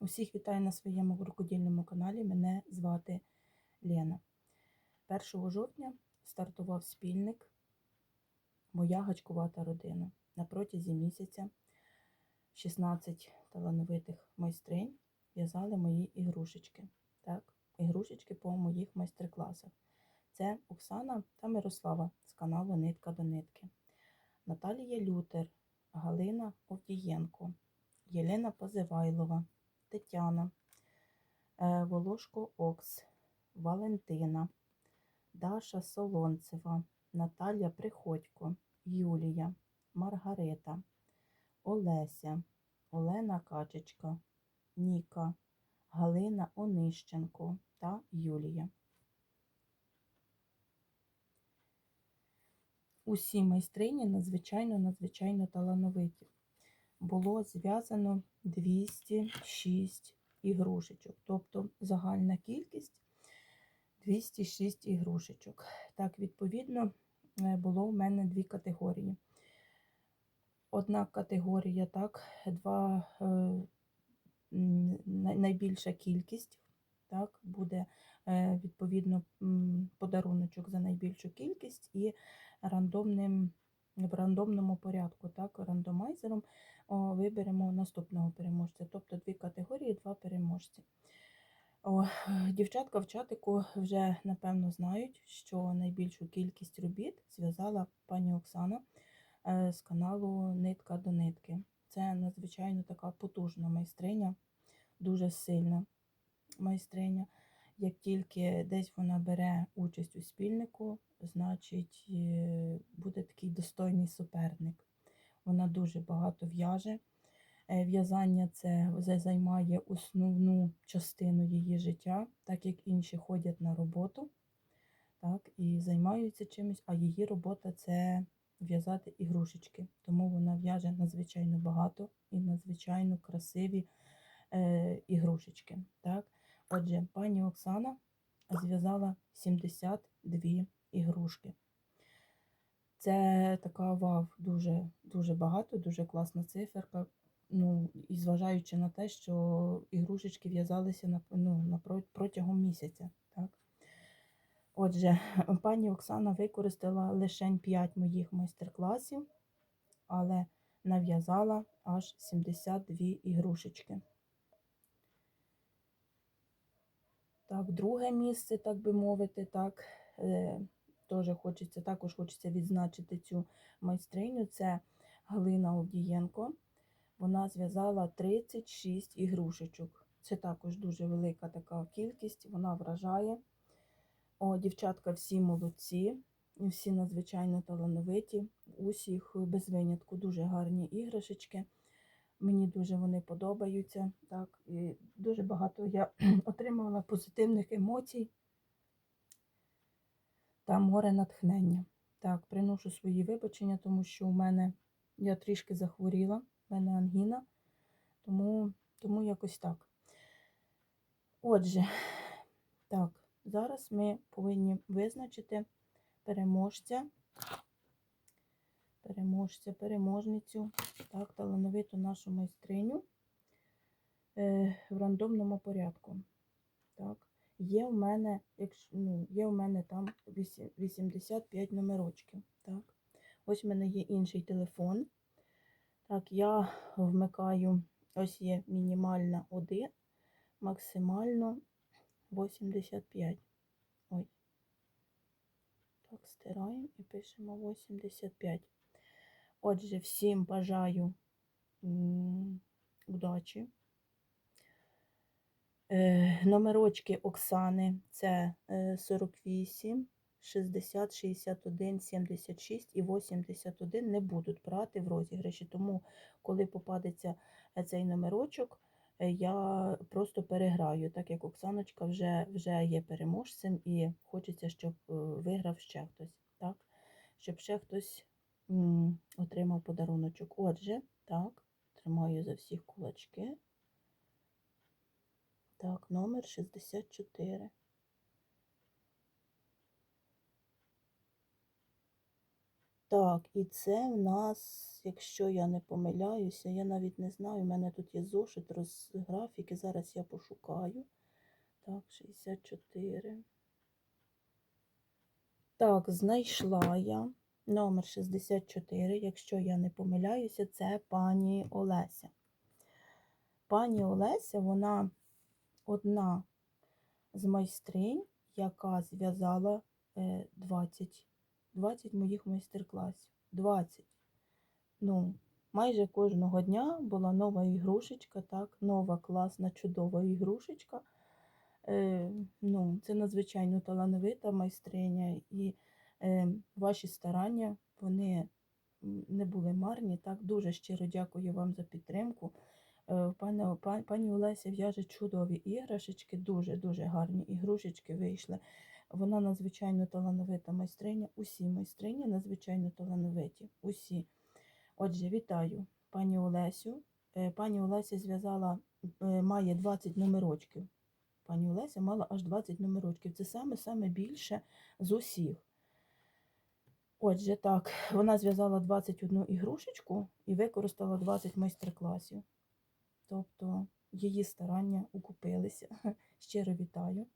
Усіх вітаю на своєму рукодільному каналі. Мене звати Лена. 1 жовтня стартував спільник Моя гачкувата родина. На протязі місяця 16 талановитих майстринь в'язали мої ігрушечки. Так, ігрушечки по моїх майстер-класах. Це Оксана та Мирослава з каналу Нитка до нитки. Наталія Лютер, Галина Овдієнко, Єлена Позивайлова, Тетяна, е, Волошко Окс, Валентина, Даша Солонцева, Наталія Приходько, Юлія, Маргарита, Олеся, Олена Качечка, Ніка, Галина Онищенко та Юлія. Усі майстрині надзвичайно надзвичайно талановиті. Було зв'язано 206 ігрушечок, тобто загальна кількість 206 ігрушечок. Так, відповідно, е, було в мене дві категорії. Одна категорія, так, два е, найбільша кількість, так, буде е, відповідно подаруночок за найбільшу кількість і рандомним, в рандомному порядку, так, рандомайзером о, виберемо наступного переможця. Тобто дві категорії, два переможці. О, дівчатка в чатику вже напевно знають, що найбільшу кількість робіт зв'язала пані Оксана е, з каналу Нитка до нитки. Це надзвичайно така потужна майстриня, дуже сильна майстриня. Як тільки десь вона бере участь у спільнику, значить е, буде такий достойний суперник. Вона дуже багато в'яже. Е, В'язання це займає основну частину її життя, так як інші ходять на роботу так, і займаються чимось, а її робота це в'язати ігрушечки. Тому вона в'яже надзвичайно багато і надзвичайно красиві е, ігрушечки. Так. Отже, пані Оксана зв'язала 72 ігрушки. Це така вау, дуже, дуже багато, дуже класна циферка. Ну, і зважаючи на те, що ігрушечки в'язалися на, ну, на протягом місяця. Так? Отже, пані Оксана використала лише 5 моїх майстер-класів, але нав'язала аж 72 ігрушечки. Так, друге місце, так би мовити, так, е, теж хочеться, також хочеться відзначити цю майстриню. Це Галина Овдієнко. Вона зв'язала 36 ігрушечок. Це також дуже велика така кількість, вона вражає. О, дівчатка всі молодці, всі надзвичайно талановиті. Усіх без винятку дуже гарні іграшечки. Мені дуже вони подобаються. Так, і дуже багато я отримала позитивних емоцій та море натхнення. Так, приношу свої вибачення, тому що у мене я трішки захворіла, в мене ангіна, тому, тому якось так. Отже, так, зараз ми повинні визначити переможця, переможця, переможницю, так, талановиту нашу майстриню е, в рандомному порядку. Так. Є в мене, якщо, ну, є в мене там 85 номерочків. Так. Ось в мене є інший телефон. Так, я вмикаю, ось є мінімальна 1, максимально 85. Ой. Так, стираємо і пишемо 85. Отже, всім бажаю удачі. Е, Номерочки Оксани це е, 48, 60, 61, 76 і 81 не будуть брати в розіграші. Тому, коли попадеться е, цей номерочок, е, я просто переграю, так як Оксаночка вже, вже є переможцем і хочеться, щоб виграв ще хтось. Так? Щоб ще хтось отримав подаруночок. Отже, так, тримаю за всіх кулачки. Так, номер 64. Так, і це в нас, якщо я не помиляюся, я навіть не знаю, у мене тут є зошит роз графіки, зараз я пошукаю. Так, 64. Так, знайшла я номер 64, якщо я не помиляюся, це пані Олеся. Пані Олеся, вона одна з майстринь, яка зв'язала е, 20, 20 моїх майстер-класів. 20. Ну, майже кожного дня була нова ігрушечка, так, нова класна, чудова ігрушечка. Е, ну, це надзвичайно талановита майстриня, і е, ваші старання вони не були марні. Так, дуже щиро дякую вам за підтримку. Е, Пане, пані Олеся в'яже чудові іграшечки, дуже-дуже гарні ігрушечки вийшли. Вона надзвичайно талановита майстриня. Усі майстрині надзвичайно талановиті. Усі. Отже, вітаю пані Олесю. Е, Пані Олеся зв'язала, е, має 20 номерочків. Пані Олеся мала аж 20 номерочків. Це саме-саме більше з усіх. Отже, так, вона зв'язала 21 ігрушечку і використала 20 майстер-класів. Тобто її старання окупилися. Щиро вітаю.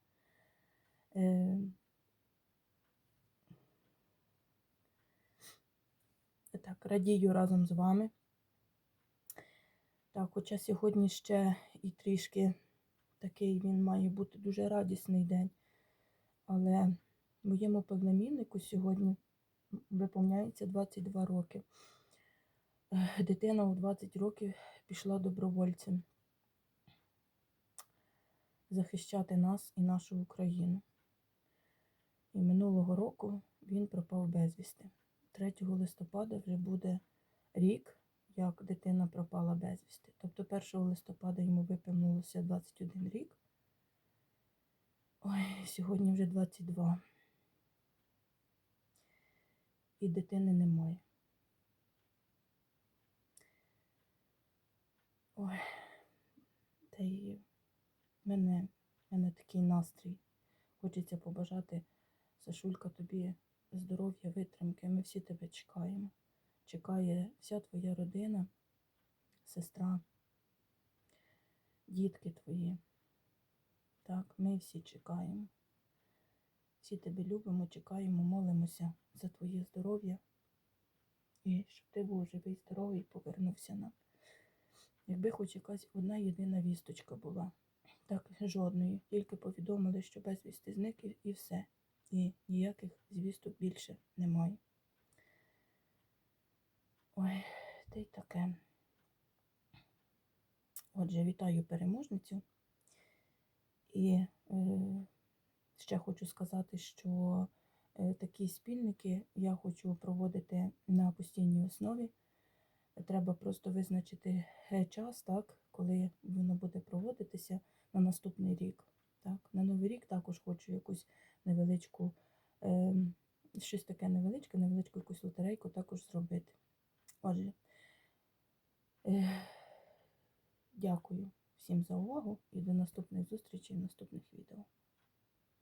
Е, Так, радію разом з вами. Так, хоча сьогодні ще і трішки такий він має бути дуже радісний день. Але моєму племіннику сьогодні виповняється 22 роки. Дитина у 20 років пішла добровольцем захищати нас і нашу Україну. І минулого року він пропав безвісти. 3 листопада вже буде рік, як дитина пропала безвісти. Тобто 1 листопада йому виповнилося 21 рік. Ой, сьогодні вже 22. І дитини немає. Ой, та й мене, мене такий настрій. Хочеться побажати, Сашулька, тобі здоров'я, витримки. Ми всі тебе чекаємо. Чекає вся твоя родина, сестра, дітки твої. Так, ми всі чекаємо. Всі тебе любимо, чекаємо, молимося за твоє здоров'я. І щоб ти був живий, здоровий і повернувся нам. Якби хоч якась одна єдина вісточка була. Так, жодної. Тільки повідомили, що безвісти зник і, і все. І ніяких звісток більше немає. Ой, та й таке. Отже, вітаю переможницю. І е, ще хочу сказати, що е, такі спільники я хочу проводити на постійній основі. Треба просто визначити е, час, так, коли воно буде проводитися на наступний рік. Так. На новий рік також хочу якусь невеличку, е, щось таке невеличке, невеличку якусь лотерейку також зробити. Отже, е, дякую всім за увагу і до наступних зустрічей в наступних відео.